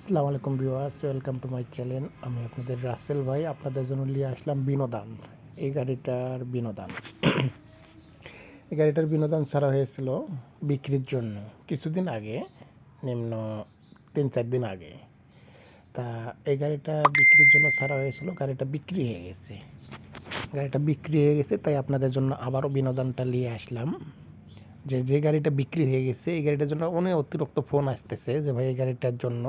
আসসালামু আলাইকুম viewers, welcome to my channel. আমি আপনাদের রাসেল ভাই, আপনাদের জন্য নিয়ে আসলাম বিনোদন। এই গাড়িটার বিনোদন। এই গাড়িটার বিনোদন ছাড়া হয়েছিল বিক্রির জন্য কিছুদিন আগে, নিম্ন তিন চার দিন আগে। তা এই গাড়িটা বিক্রির জন্য ছাড়া হয়েছিল, গাড়িটা বিক্রি হয়ে গেছে। গাড়িটা বিক্রি হয়ে গেছে, তাই আপনাদের জন্য আবারও বিনোদনটা নিয়ে আসলাম। যে যে গাড়িটা বিক্রি হয়ে গেছে, এই গাড়িটার জন্য অনেক অতিরিক্ত ফোন আসতেছে যে, ভাই, এই গাড়িটার জন্য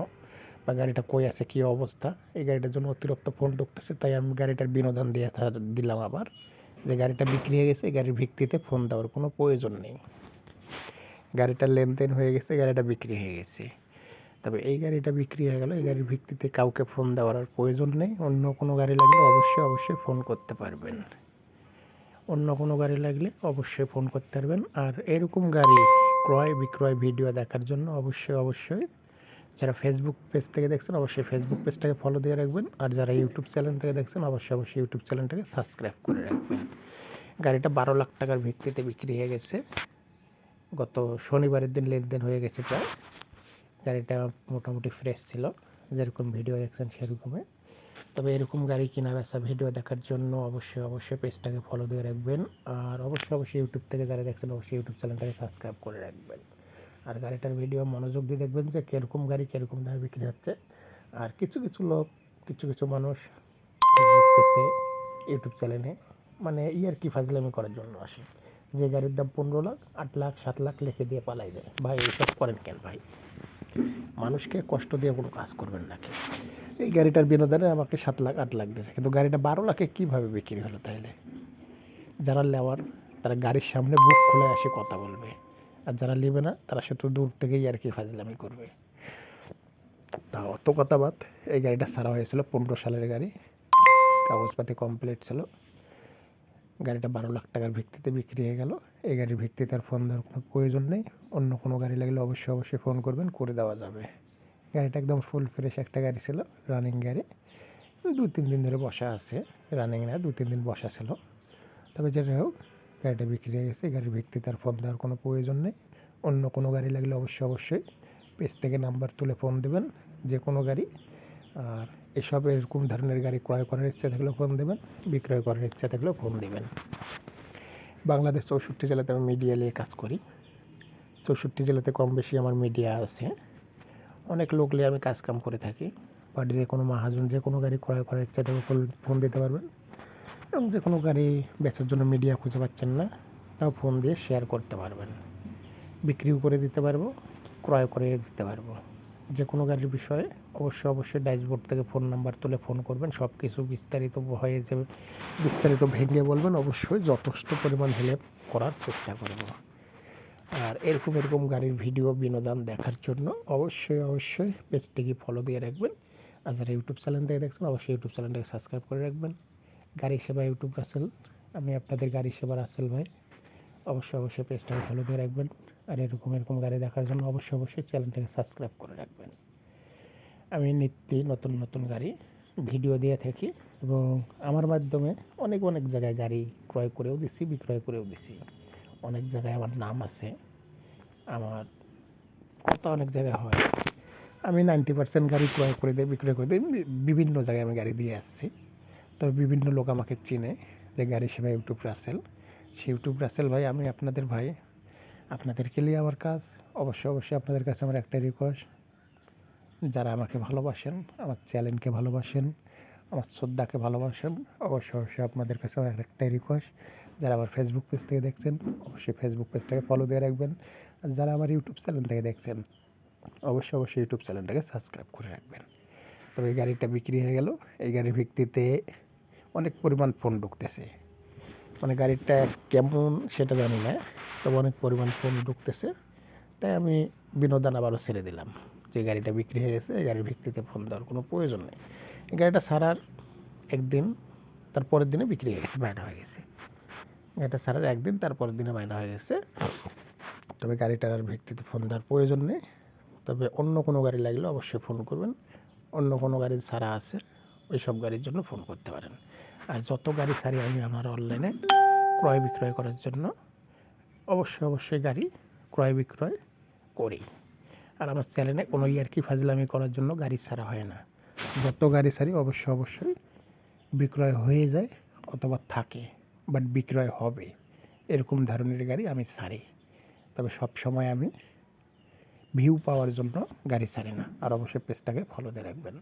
বা গাড়িটা কই আছে, কী অবস্থা? এই গাড়িটার জন্য অতিরিক্ত ফোন ঢুকতেছে, তাই আমি গাড়িটার বিনোদন দিয়ে দিলাম আবার। যে গাড়িটা বিক্রি হয়ে গেছে, গাড়ির ভিত্তিতে ফোন দেওয়ার কোনো প্রয়োজন নেই। গাড়িটার লেনদেন হয়ে গেছে, গাড়িটা বিক্রি হয়ে গেছে। তবে এই গাড়িটা বিক্রি হয়ে গেল, এই গাড়ির ভিত্তিতে কাউকে ফোন দেওয়ার আর প্রয়োজন নেই। অন্য কোনো গাড়ি লাগলে অবশ্যই অবশ্যই ফোন করতে পারবেন। অন্য কোনো গাড়ি লাগলে অবশ্যই ফোন করতে পারবেন। আর এরকম গাড়ি ক্রয় বিক্রয় ভিডিও দেখার জন্য অবশ্যই অবশ্যই যারা ফেসবুক পেজ থেকে দেখছেন, অবশ্যই ফেসবুক পেজটাকে ফলো দিয়ে রাখবেন। আর যারা ইউটিউব চ্যানেল থেকে দেখছেন, অবশ্যই অবশ্যই ইউটিউব চ্যানেলটাকে সাবস্ক্রাইব করে রাখবেন। গাড়িটা বারো লাখ টাকার ভিত্তিতে বিক্রি হয়ে গেছে। গত শনিবারের দিন লেনদেন হয়ে গেছে প্রায়। গাড়িটা মোটামুটি ফ্রেশ ছিল। যেরকম ভিডিও দেখছেন, সেরকমই। তবে এরকম গাড়ি কিনা বেচা ভিডিও দেখার জন্য অবশ্যই অবশ্যই পেজটাকে ফলো দিয়ে রাখবেন। আর অবশ্যই অবশ্যই ইউটিউব থেকে যারা দেখছেন, অবশ্যই ইউটিউব চ্যানেলটাকে সাবস্ক্রাইব করে রাখবেন। আর গাড়িটার ভিডিও মনোযোগ দিয়ে দেখবেন যে কীরকম গাড়ি, কীরকম দামে বিক্রি হচ্ছে। আর কিছু কিছু লোক, কিছু কিছু মানুষ ইউটিউব চ্যানেলে মানে ইয়ার কি ফাজলামি করার জন্য আসে। যে গাড়ির দাম পনেরো লাখ, আট লাখ, সাত লাখ লিখে দিয়ে পালাই যায়। ভাই, এইসব করেন কেন ভাই? মানুষকে কষ্ট দিয়ে কোনো কাজ করবেন নাকি এই গাড়িটার বিনোদনে আমাকে সাত লাখ, আট লাখ দিয়েছে। কিন্তু গাড়িটা বারো লাখে কীভাবে বিক্রি হলো তাইলে? যারা লেওয়ার, তারা গাড়ির সামনে বুক খুলে এসে কথা বলবে। আর যারা নেবে না, তারা শুধু দূর থেকেই আর কি ফাজলামি করবে। তা অত কথা বাদ, এই গাড়িটা সারা হয়েছিল, পনেরো সালের গাড়ি। কাগজপাতি কমপ্লিট ছিল। গাড়িটা বারো লাখ টাকার ভিত্তিতে বিক্রি হয়ে গেল। এই গাড়ির ভিত্তিতে আর ফোন দেওয়ার কোনো প্রয়োজন নেই। অন্য কোনো গাড়ি লাগলে অবশ্যই অবশ্যই ফোন করবেন, করে দেওয়া যাবে। গাড়িটা একদম ফুল ফ্রেশ একটা গাড়ি ছিল রানিং গাড়ি। দু তিন দিন ধরে বসা আছে রানিং না দু তিন দিন বসা ছিল। তবে যেটা হোক গাড়িটা বিক্রি হয়ে গেছে, গাড়ির ভিত্তিতে আর ফোন দেওয়ার কোনো প্রয়োজন নেই। অন্য কোনো গাড়ি লাগলে অবশ্যই অবশ্যই পেজ থেকে নাম্বার তুলে ফোন দেবেন যে কোনো গাড়ি। আর এসব এরকম ধরনের গাড়ি ক্রয় করার ইচ্ছা থাকলেও ফোন দেবেন, বিক্রয় করার ইচ্ছা থাকলেও ফোন দেবেন। বাংলাদেশ চৌষট্টি জেলাতে আমি মিডিয়া নিয়ে কাজ করি। চৌষট্টি জেলাতে কম বেশি আমার মিডিয়া আছে। অনেক লোক নিয়ে আমি কাজকাম করে থাকি। বাট যে কোনো মাহাজন যে কোনো গাড়ি ক্রয় করার ইচ্ছা থাকলে ফোন দিতে পারবেন। এবং যে কোনো গাড়ি বেচার জন্য মিডিয়া খুঁজে পাচ্ছেন না, তাও ফোন দিয়ে শেয়ার করতে পারবেন। বিক্রিও করে দিতে পারব, ক্রয় করে দিতে পারব। যে কোনো গাড়ির বিষয়ে অবশ্যই অবশ্যই ড্যাশবোর্ড থেকে ফোন নাম্বার তুলে ফোন করবেন সব কিছু বিস্তারিত হয়ে যাবে, বিস্তারিত ভেঙে বলবেন, অবশ্যই যথেষ্ট পরিমাণ হেল্প করার চেষ্টা করব। আর এরকম এরকম গাড়ির ভিডিও বিনোদন দেখার জন্য অবশ্যই অবশ্যই পেজটিকে ফলো দিয়ে রাখবেন। আর যারা ইউটিউব চ্যানেল থেকে দেখছেন, অবশ্যই ইউটিউব চ্যানেলটাকে সাবস্ক্রাইব করে রাখবেন। গাড়ি সেবা ইউটিউব রাসেল। আমি আপনাদের গাড়ি সেবা রাসেল ভাই। অবশ্যই অবশ্যই পেজটাকে ফলো দিয়ে রাখবেন। আর এরকম এরকম গাড়ি দেখার জন্য অবশ্যই অবশ্যই চ্যানেলটাকে সাবস্ক্রাইব করে রাখবেন। আমি নিত্যি নতুন নতুন গাড়ি ভিডিও দিয়ে থাকি এবং আমার মাধ্যমে অনেক অনেক জায়গায় গাড়ি ক্রয় করেও দিছি, বিক্রয় করেও দিছি। অনেক জায়গায় আমার নাম আছে। আমার কথা অনেক জায়গায় হয়। আমি নাইনটি পার্সেন্ট গাড়ি ক্রয় করে দিই বিক্রয় করে দিই বিভিন্ন জায়গায় আমি গাড়ি দিয়ে আসছি। তবে বিভিন্ন লোক আমাকে চিনে যে গাড়ি সেবা ইউটিউব রাসেল। সেই ইউটিউব রাসেল ভাই, আমি আপনাদের ভাই। আপনাদেরকে নিয়ে আমার কাজ। অবশ্যই অবশ্যই আপনাদের কাছে আমার একটা রিকোয়েস্ট যারা আমাকে ভালোবাসেন, আমার চ্যানেলকে ভালোবাসেন, আমার শ্রদ্ধাকে ভালোবাসেন, অবশ্যই অবশ্যই আপনাদের কাছে আমার একটাই রিকোয়েস্ট যারা আমার ফেসবুক পেজ থেকে দেখছেন, অবশ্যই ফেসবুক পেজটাকে ফলো দিয়ে রাখবেন। আর যারা আমার ইউটিউব চ্যানেল থেকে দেখছেন, অবশ্যই অবশ্যই ইউটিউব চ্যানেলটাকে সাবস্ক্রাইব করে রাখবেন। তবে এই গাড়িটা বিক্রি হয়ে গেল। এই গাড়ির ভিত্তিতে অনেক পরিমাণ ফোন ঢুকতেছে। মানে গাড়িটা কেমন সেটা জানি না, তবে অনেক পরিমাণ ফোন ঢুকতেছে। তাই আমি বিনোদন আবারও ছেড়ে দিলাম যে গাড়িটা বিক্রি হয়ে গেছে, এই গাড়ির ভিত্তিতে ফোন দেওয়ার কোনো প্রয়োজন নেই। গাড়িটা সারার একদিন, তার পরের দিনে বিক্রি হয়ে গেছে বাইনা হয়ে গেছে। গাড়িটা সারার একদিন, তার পরের দিনে বাইনা হয়ে গেছে। তবে গাড়িটার আর ভিত্তিতে ফোন দেওয়ার প্রয়োজন নেই। তবে অন্য কোনো গাড়ি লাগলে অবশ্যই ফোন করবেন। অন্য কোনো গাড়ি ছাড়া আছে। সব গাড়ির জন্য ফোন করতে পারেন। আর যত গাড়ি ছাড়ি আমি আমার অনলাইনে ক্রয় বিক্রয় করার জন্য অবশ্যই অবশ্যই গাড়ি ক্রয় বিক্রয় করি। আর আমার চ্যানেলে কোনো ইয়ার্কি ফাজলামি করার জন্য গাড়ি ছাড়া হয় না। যত গাড়ি ছাড়ি অবশ্যই অবশ্যই বিক্রয় হয়ে যায় অথবা থাকে বাট বিক্রয় হবে। এরকম ধরনের গাড়ি আমি ছাড়ি। তবে সব সময় আমি ভিউ পাওয়ার জন্য গাড়ি ছাড়ি না। আর অবশ্যই পেজটাকে ফলোতে রাখবেন।